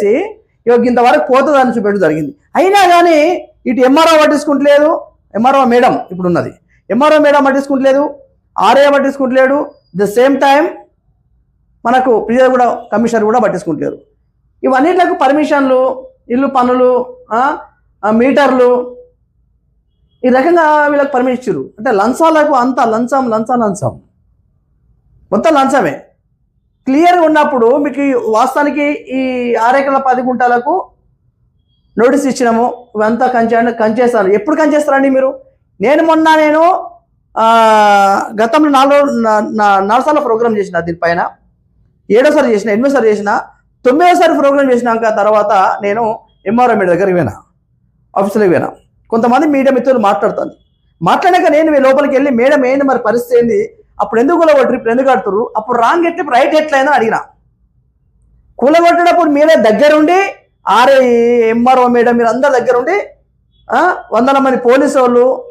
చేసి ఇక ఇంతవరకు పోతుందని చూపెట్టడం జరిగింది. అయినా కానీ ఇటు ఎంఆర్ఓ పట్టించుకుంటలేదు. ఎంఆర్ఓ మేడం ఇప్పుడు ఉన్నది ఎంఆర్ఓ మేడం పట్టించుకుంటలేదు. ఆర్ఏ పట్టించుకుంటలేడు. ద సేమ్ టైం మనకు ప్రియర్ కూడా కమిషనర్ కూడా పట్టించుకుంటలేరు. ఇవన్నిట్లకు పర్మిషన్లు ఇల్లు పనులు మీటర్లు ఈ రకంగా వీళ్ళకి పర్మిషన్ ఇచ్చారు అంటే లంచాలకు అంత లంచం లంచం లంచం. మొత్తం లంచమే. క్లియర్గా ఉన్నప్పుడు మీకు వాస్తవానికి ఈ ఆరేకల పది గుంటలకు నోటీస్ ఇచ్చినాము. ఇవంతా కంచే కంచేస్తాను ఎప్పుడు కంచేస్తారండి మీరు? నేను మొన్న నేను గతంలో నాలుగు రోజులు- నాలుగు సార్లు ప్రోగ్రామ్ చేసిన దీనిపైన. ఏడోసారి చేసిన ఎనిమిదోసారి చేసిన తొమ్మిదోసారి ప్రోగ్రామ్ చేసినాక తర్వాత నేను ఎంఆర్ఓ మీడియా దగ్గరికి పోయినా. ఆఫీసులకు పోయినా. కొంతమంది మీడియా మిత్రులు మాట్లాడుతుంది మాట్లాడాక నేను మీ లోపలికి వెళ్ళి మేడం ఏంది మరి పరిస్థితి ఏంది? అప్పుడు ఎందుకు కూలగొట్టరు ఇప్పుడు ఎందుకు ఆడుతురు అప్పుడు రాంగ్ ఎట్లా రైట్ ఎట్లయిందని అడిగిన. కూలగొట్టేటప్పుడు మీరే దగ్గరుండి ఆర్ఏ ఎంఆర్ఓ మేడం మీరు అందరు దగ్గరుండి వందల మంది పోలీసు వాళ్ళు